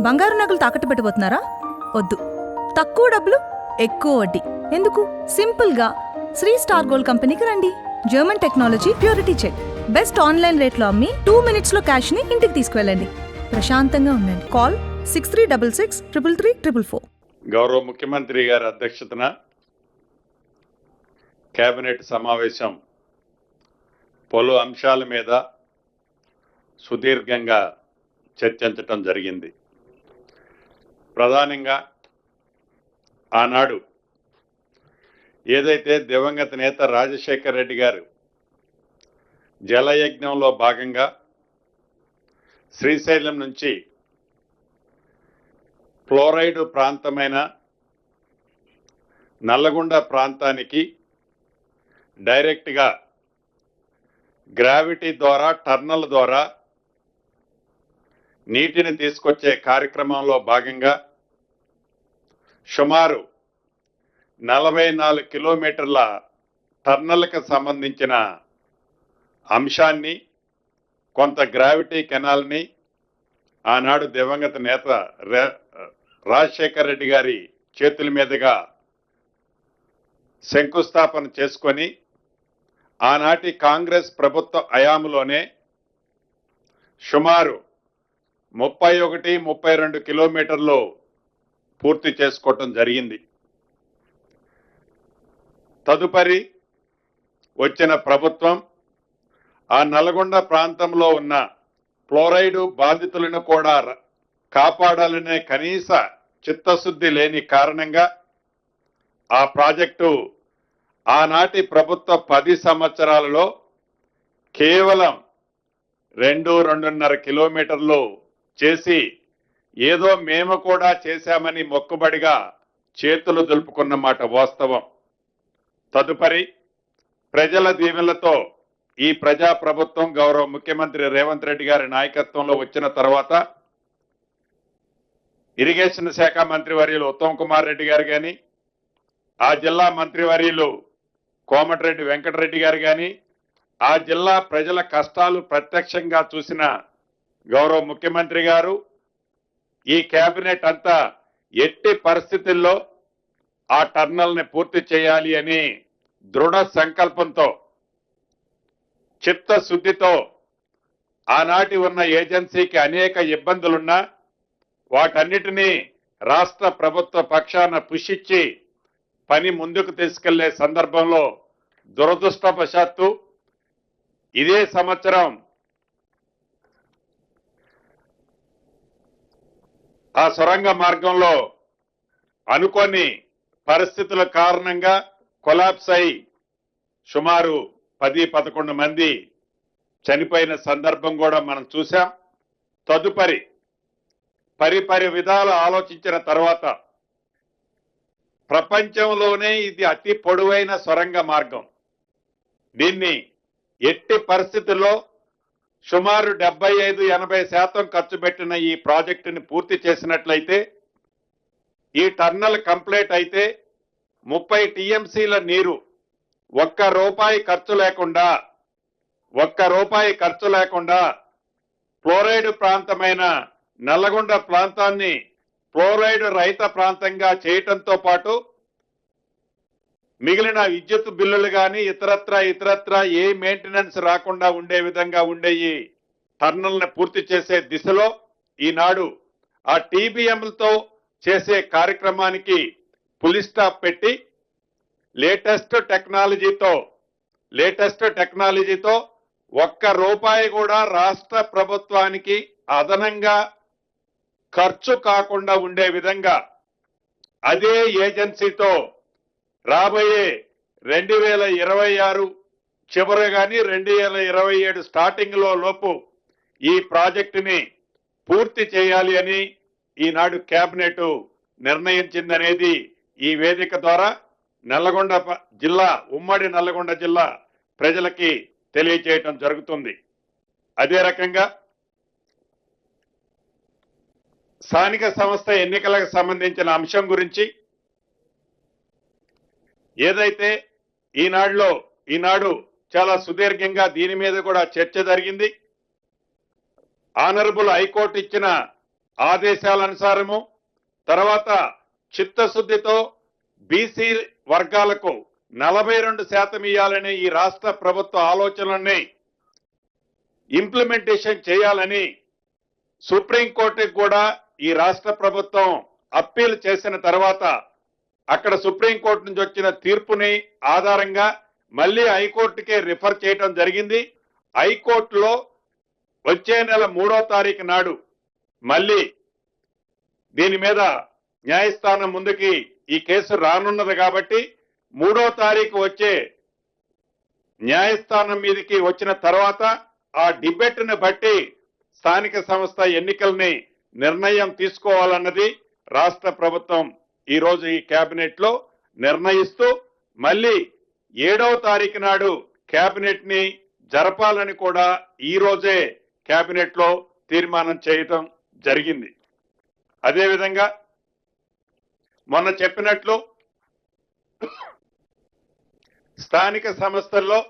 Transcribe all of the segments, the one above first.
బంగారు నగలు తాకట్టు పెట్టబోతున్నారా వద్దు. తక్కువ డబ్బులు ఎక్కువ వడ్డీ. ఎందుకు? సింపుల్గా. శ్రీ స్టార్ గోల్డ్ కంపెనీకి రండి. German technology purity check. Best online రేట్లో అమ్మి టూ మినిట్స్లో క్యాష్ని ఇంటికి తీసుకువెళ్ళండి. ప్రశాంతంగా ఉండండి. Call six three double six triple three triple four. గౌరవ ముఖ్యమంత్రి గారి అధ్యక్షతన కేబినెట్ సమావేశం పలు అంశాల మీద సుదీర్ఘంగా చర్చించటం జరిగింది. ప్రధానంగా ఆనాడు ఏదైతే దివంగత నేత రాజశేఖర్ రెడ్డి గారు జలయజ్ఞంలో భాగంగా శ్రీశైలం నుంచి ఫ్లోరైడ్ ప్రాంతమైన నల్లగొండ ప్రాంతానికి డైరెక్ట్గా గ్రావిటీ ద్వారా టర్నల్ ద్వారా నీటిని తీసుకొచ్చే కార్యక్రమంలో భాగంగా సుమారు నలభై నాలుగు కిలోమీటర్ల టర్నల్కి సంబంధించిన అంశాన్ని కొంత గ్రావిటీ కెనాల్ని ఆనాడు దివంగత నేత రే- రాజశేఖర్ రెడ్డి గారి చేతుల మీదుగా శంకుస్థాపన చేసుకొని ఆనాటి కాంగ్రెస్ ప్రభుత్వ హయాంలోనే సుమారు ముప్పై ఒకటి ముప్పై రెండు కిలోమీటర్లు పూర్తి చేసుకోవటం జరిగింది. తదుపరి వచ్చిన ప్రభుత్వం ఆ నల్గొండ ప్రాంతంలో ఉన్న ఫ్లోరైడ్ బాధితులను కూడా కాపాడాలనే కనీస చిత్తశుద్ధి లేని కారణంగా ఆ ప్రాజెక్టు ఆనాటి ప్రభుత్వ పది సంవత్సరాలలో కేవలం రెండు రెండున్నర కిలోమీటర్లు చేసి ఏదో మేము కూడా చేశామని మొక్కుబడిగా చేతులు దులుపుకున్న మాట వాస్తవం. తదుపరి ప్రజల దీవెనలతో ఈ ప్రజా ప్రభుత్వం గౌరవ ముఖ్యమంత్రి రేవంత్ రెడ్డి గారి నాయకత్వంలో వచ్చిన తర్వాత ఇరిగేషన్ శాఖ మంత్రివర్యులు ఉత్తమ్ కుమార్ రెడ్డి గారు కానీ ఆ జిల్లా మంత్రివర్యులు కోమటిరెడ్డి వెంకటరెడ్డి గారు కానీ ఆ జిల్లా ప్రజల కష్టాలు ప్రత్యక్షంగా చూసిన గౌరవ ముఖ్యమంత్రి గారు ఈ కేబినెట్ అంతా ఎట్టి పరిస్థితుల్లో ఆ టర్నల్ని పూర్తి చేయాలి అని దృఢ సంకల్పంతో చిత్తశుద్ధితో ఆనాటి ఉన్న ఏజెన్సీకి అనేక ఇబ్బందులున్నా వాటన్నిటినీ రాష్ట్ర ప్రభుత్వ పక్షాన పుషిచ్చి పని ముందుకు తీసుకెళ్ళే సందర్భంలో దురదృష్టవశాత్తు ఇదే సంవత్సరం ఆ సొరంగ మార్గంలో అనుకోని పరిస్థితుల కారణంగా కొలాప్స్ అయి సుమారు పది పదకొండు మంది చనిపోయిన సందర్భం కూడా మనం చూసాం తదుపరి పరిపరి విధాలు ఆలోచించిన తర్వాత ప్రపంచంలోనే ఇది అతి పొడవైన సొరంగ మార్గం. దీన్ని ఎట్టి పరిస్థితుల్లో సుమారు డెబ్బై ఐదు ఎనభై శాతం ఖర్చు పెట్టిన ఈ ప్రాజెక్టుని పూర్తి చేసినట్లయితే ఈ టర్నల్ కంప్లీట్ అయితే ముప్పై టీఎంసీల నీరు ఒక్క రూపాయి ఖర్చు లేకుండా ఒక్క రూపాయి ఖర్చు లేకుండా ఫ్లోరైడ్ ప్రాంతమైన నల్లగొండ ప్రాంతాన్ని ఫ్లోరైడ్ రహిత ప్రాంతంగా చేయటంతో పాటు మిగిలిన విద్యుత్ బిల్లులు కానీ ఇతరత్ర ఇతరత్ర ఏ మెయింటెనెన్స్ రాకుండా ఉండే విధంగా ఉండే ఈ టర్నల్ని పూర్తి చేసే దిశలో ఈనాడు ఆ టీబీఎంలతో చేసే కార్యక్రమానికి పులి స్టాప్ పెట్టి లేటెస్ట్ టెక్నాలజీతో లేటెస్ట్ టెక్నాలజీతో ఒక్క రూపాయి కూడా రాష్ట్ర ప్రభుత్వానికి అదనంగా ఖర్చు కాకుండా ఉండే విధంగా అదే ఏజెన్సీతో రాబోయే రెండు వేల ఇరవై ఆరు చివరి కానీ రెండు వేల ఇరవై ఏడు స్టార్టింగ్లో లోపు ఈ ప్రాజెక్టుని పూర్తి చేయాలి అని ఈనాడు కేబినెట్ నిర్ణయించిందనేది ఈ వేదిక ద్వారా నల్లగొండ జిల్లా ఉమ్మడి నల్లగొండ జిల్లా ప్రజలకి తెలియజేయటం జరుగుతుంది. అదే రకంగా స్థానిక సంస్థ ఎన్నికలకు సంబంధించిన అంశం గురించి ఏదైతే ఈనాడులో ఈనాడు చాలా సుదీర్ఘంగా దీని మీద కూడా చర్చ జరిగింది. ఆనరబుల్ హైకోర్టు ఇచ్చిన ఆదేశాల అనుసారము తర్వాత చిత్తశుద్ధితో బీసీ వర్గాలకు నలభై రెండు శాతం ఇవ్వాలని ఈ రాష్ట్ర ప్రభుత్వ ఆలోచనల్ని ఇంప్లిమెంటేషన్ చేయాలని సుప్రీంకోర్టుకి కూడా ఈ రాష్ట్ర ప్రభుత్వం అప్పీల్ చేసిన తర్వాత అక్కడ సుప్రీంకోర్టు నుంచి వచ్చిన తీర్పుని ఆధారంగా మళ్ళీ హైకోర్టుకే రిఫర్ చేయడం జరిగింది. హైకోర్టులో వచ్చే నెల మూడో తారీఖు నాడు మళ్ళీ దీని మీద న్యాయస్థానం ముందుకి ఈ కేసు రానున్నది కాబట్టి మూడో తారీఖు వచ్చే న్యాయస్థానం మీదకి వచ్చిన తర్వాత ఆ డిబేట్ బట్టి స్థానిక సంస్థ ఎన్నికల్ని నిర్ణయం తీసుకోవాలన్నది రాష్ట్ర ప్రభుత్వం ఈరోజు ఈ కేబినెట్లో నిర్ణయిస్తూ మళ్ళీ ఏడవ తారీఖు నాడు కేబినెట్ని జరపాలని కూడా ఈ రోజే కేబినెట్లో తీర్మానం చేయటం జరిగింది. అదేవిధంగా మొన్న చెప్పినట్లు స్థానిక సంస్థల్లో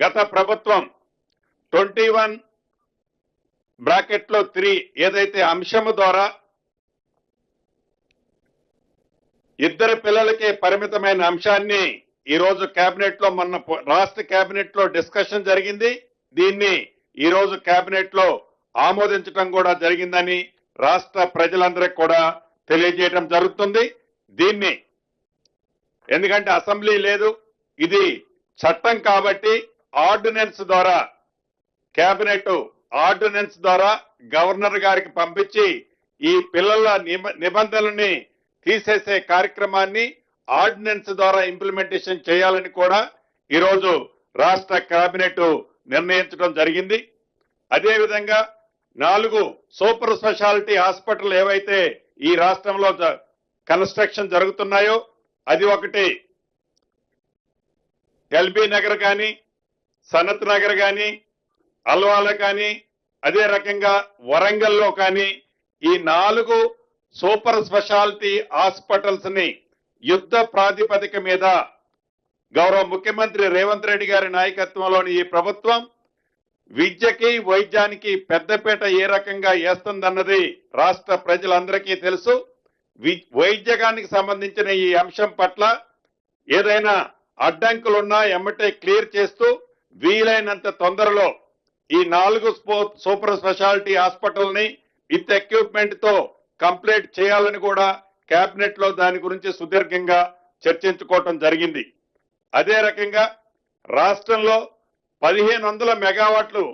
గత ప్రభుత్వం ట్వంటీ వన్ బ్రాకెట్లో త్రీ ఏదైతే అంశము ద్వారా ఇద్దరు పిల్లలకే పరిమితమైన అంశాన్ని ఈ రోజు కేబినెట్లో మొన్న రాష్ట్ర కేబినెట్లో డిస్కషన్ జరిగింది. దీన్ని ఈ రోజు కేబినెట్లో ఆమోదించడం కూడా జరిగిందని రాష్ట్ర ప్రజలందరికీ కూడా తెలియజేయడం జరుగుతుంది. దీన్ని ఎందుకంటే అసెంబ్లీ లేదు. ఇది చట్టం కాబట్టి ఆర్డినెన్స్ ద్వారా కేబినెట్ ఆర్డినెన్స్ ద్వారా గవర్నర్ గారికి పంపించి ఈ పిల్లల నిబ- నిబంధనల్ని తీసేసే కార్యక్రమాన్ని ఆర్డినెన్స్ ద్వారా ఇంప్లిమెంటేషన్ చేయాలని కూడా ఈరోజు రాష్ట్ర కేబినెట్ నిర్ణయించడం జరిగింది. అదేవిధంగా నాలుగు సూపర్ స్పెషాలిటీ హాస్పిటల్ ఏవైతే ఈ రాష్ట్రంలో జ- కన్స్ట్రక్షన్ జరుగుతున్నాయో అది ఒకటి ఎల్బీ నగర్ కానీ సనత్ నగర్ కానీ అల్వాల కానీ అదే రకంగా వరంగల్లో కానీ ఈ నాలుగు సూపర్ స్పెషాలిటీ హాస్పిటల్స్ని యుద్ధ ప్రాతిపదిక మీద గౌరవ ముఖ్యమంత్రి రేవంత్ రెడ్డి గారి నాయకత్వంలోని ఈ ప్రభుత్వం విద్యకి వైద్యానికి పెద్దపీట ఏ రకంగా వేస్తుందన్నది రాష్ట్ర ప్రజలందరికీ తెలుసు. వి- వైద్యకానికి సంబంధించిన ఈ అంశం పట్ల ఏదైనా అడ్డంకులున్నా ఎమ్మటే క్లియర్ చేస్తూ వీలైనంత తొందరలో ఈ నాలుగు స్పో- సూపర్ స్పెషాలిటీ హాస్పిటల్ని విత్ ఎక్విప్మెంట్తో కంప్లీట్ చేయాలని కూడా కేబినెట్లో దాని గురించి సుదీర్ఘంగా చర్చించుకోవటం జరిగింది. అదే రకంగా రాష్ట్రంలో పదిహేను వందల మెగావాట్లు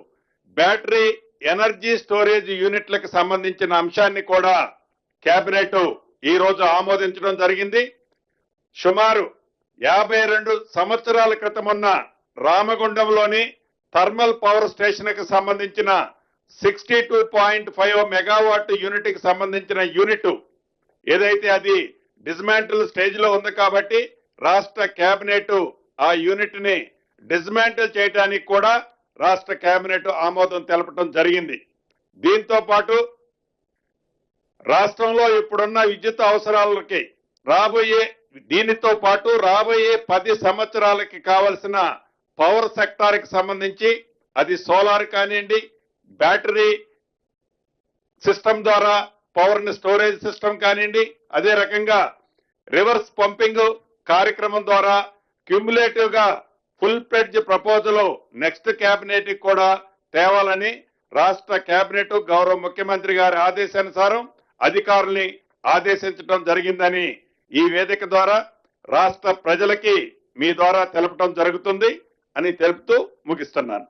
బ్యాటరీ ఎనర్జీ స్టోరేజ్ యూనిట్లకు సంబంధించిన అంశాన్ని కూడా కేబినెట్ ఈ రోజు ఆమోదించడం జరిగింది. సుమారు యాభై రెండు సంవత్సరాల క్రితం ఉన్న రామగుండంలోని థర్మల్ పవర్ స్టేషన్కి సంబంధించిన sixty two point five megawatt యూనిట్కి సంబంధించిన యూనిట్ ఏదైతే అది డిస్మాంటిల్ స్టేజ్లో ఉంది కాబట్టి రాష్ట్ర కేబినెట్ ఆ యూనిట్ని డిస్మాంటిల్ చేయడానికి కూడా రాష్ట్ర కేబినెట్ ఆమోదం తెలపడం జరిగింది. దీంతో పాటు రాష్ట్రంలో ఇప్పుడున్న విద్యుత్ అవసరాలకి రాబోయే దీనితో పాటు రాబోయే పది సంవత్సరాలకి కావలసిన పవర్ సెక్టార్కి సంబంధించి అది సోలార్ కానివ్వండి బ్యాటరీ సిస్టమ్ ద్వారా పవర్ని స్టోరేజ్ సిస్టమ్ కానివ్వండి అదే రకంగా రివర్స్ పంపింగ్ కార్యక్రమం ద్వారా క్యూములేటివ్గా full pledge proposal next cabinet కూడా తేవాలని రాష్ట్ర కేబినెట్ గౌరవ ముఖ్యమంత్రి గారి ఆదేశానుసారం అధికారుల్ని ఆదేశించడం జరిగిందని ఈ వేదిక ద్వారా రాష్ట్ర ప్రజలకి మీ ద్వారా తెలపడం జరుగుతుంది అని తెలుపుతూ ముగిస్తున్నాను.